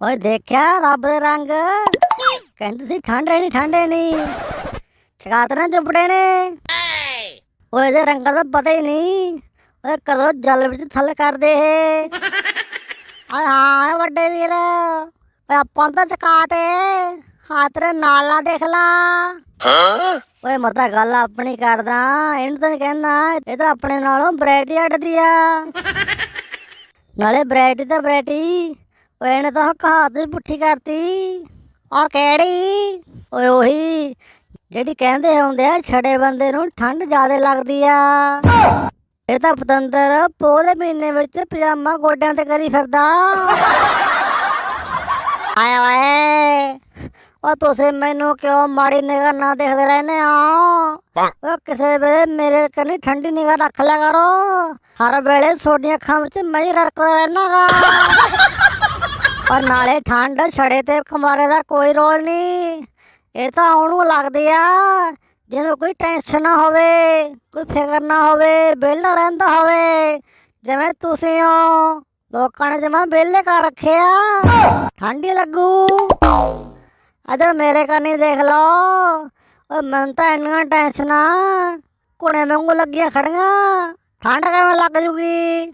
ਓਏ ਦੇਖਿਆ ਰੱਬ ਦੇ ਰੰਗ? ਕਹਿੰਦੇ ਸੀ ਠੰਡੇ ਨਹੀਂ ਠੰਡੇ ਨਹੀਂ ਛਗਾਤ ਨਾ ਚੁੱਪੜੇ ਨੇ। ਓਏ ਇਹਦੇ ਰੰਗਾਂ ਦਾ ਪਤਾ ਹੀ ਨਹੀਂ। ਓਏ ਕਦੋਂ ਜਲ ਵਿੱਚ ਥੱਲ ਕਰਦੇ ਇਹ? ਓਏ ਹਾਂ, ਵੱਡੇ ਵੀਰ। ਓਏ ਆਪਾਂ ਤਾਂ ਚਕਾਤੇ ਹਾਂ, ਤੇਰੇ ਨਾਲ ਨਾ ਦੇਖ ਲਾ। ਓਏ ਮਤਾ ਗੱਲ ਆਪਣੀ ਕਰਦਾ। ਇਹਨੂੰ ਤਾਂ ਨੀ ਕਹਿੰਦਾ, ਇਹ ਤਾਂ ਆਪਣੇ ਨਾਲੋਂ ਬਰੈਟੀ ਅੱਡਦੀ ਆ। ਨਾਲੇ ਬਰੈਟੀ ਤਾਂ ਬਰੈਟੀ ਓਏ ਇਹਨੇ ਤਾਂ ਕਹਾਤ ਹੀ ਪੁੱਠੀ ਕਰਤੀ। ਆ ਕਿਹੜੀ? ਓਏ ਉਹੀ ਜਿਹੜੀ ਕਹਿੰਦੇ ਹੁੰਦੇ ਆ ਛੜੇ ਬੰਦੇ ਨੂੰ ਠੰਡ ਜ਼ਿਆਦਾ ਲੱਗਦੀ ਆ। ਇਹ ਤਾਂ ਪਤੰਦਰ ਪੋਹ ਦੇ ਮਹੀਨੇ ਵਿੱਚ ਪਜਾਮਾ ਗੋਡਿਆਂ ਤੇ ਕਰੀ ਫਿਰਦਾ। ਆਏ ਓਏ ਉਹ ਤੁਸੀਂ ਮੈਨੂੰ ਕਿਉਂ ਮਾੜੀ ਨਿਗਾਹ ਨਾ ਦੇਖਦੇ ਰਹਿੰਦੇ ਹੋ? ਉਹ ਕਿਸੇ ਵੇਲੇ ਮੇਰੇ ਕੰਨੀ ਠੰਡੀ ਨਿਗਾਹ ਰੱਖ ਲਿਆ ਕਰੋ। ਹਰ ਵੇਲੇ ਤੁਹਾਡੀਆਂ ਅੱਖਾਂ ਵਿੱਚ ਮੈਂ ਹੀ ਰੜਕਦਾ ਰਹਿਣਾਗਾ ਔਰ ਨਾਲੇ ਠੰਡ ਛੜੇ ਤੇ ਖਮਾਰੇ ਦਾ ਕੋਈ ਰੋਲ ਨਹੀਂ ਇਹ ਤਾਂ ਉਹਨੂੰ ਲੱਗਦੀ ਆ, ਜਿਹਨੂੰ ਕੋਈ ਟੈਨਸ਼ਨ ਨਾ ਹੋਵੇ, ਕੋਈ ਫਿਕਰ ਨਾ ਹੋਵੇ, ਵਿਹਲਾ ਰਹਿੰਦਾ ਹੋਵੇ। ਜਿਵੇਂ ਤੁਸੀਂ ਹੋ, ਲੋਕਾਂ ਨੇ ਜਮਾ ਵਿਹਲੇ ਕਰ ਰੱਖਿਆ ਠੰਡੀ ਲੱਗੂ। ਅਦਰ ਮੇਰੇ ਕੰਨੀ ਦੇਖ ਲਓ। ਓ ਮਨ ਤਾਂ ਇੰਨੀਆਂ ਟੈਨਸ਼ਨਾਂ ਕੁੜੇ ਵਾਂਗੂ ਲੱਗੀਆਂ ਖੜੀਆਂ। ਠੰਡ ਕਿਵੇਂ ਲੱਗ ਜੂਗੀ?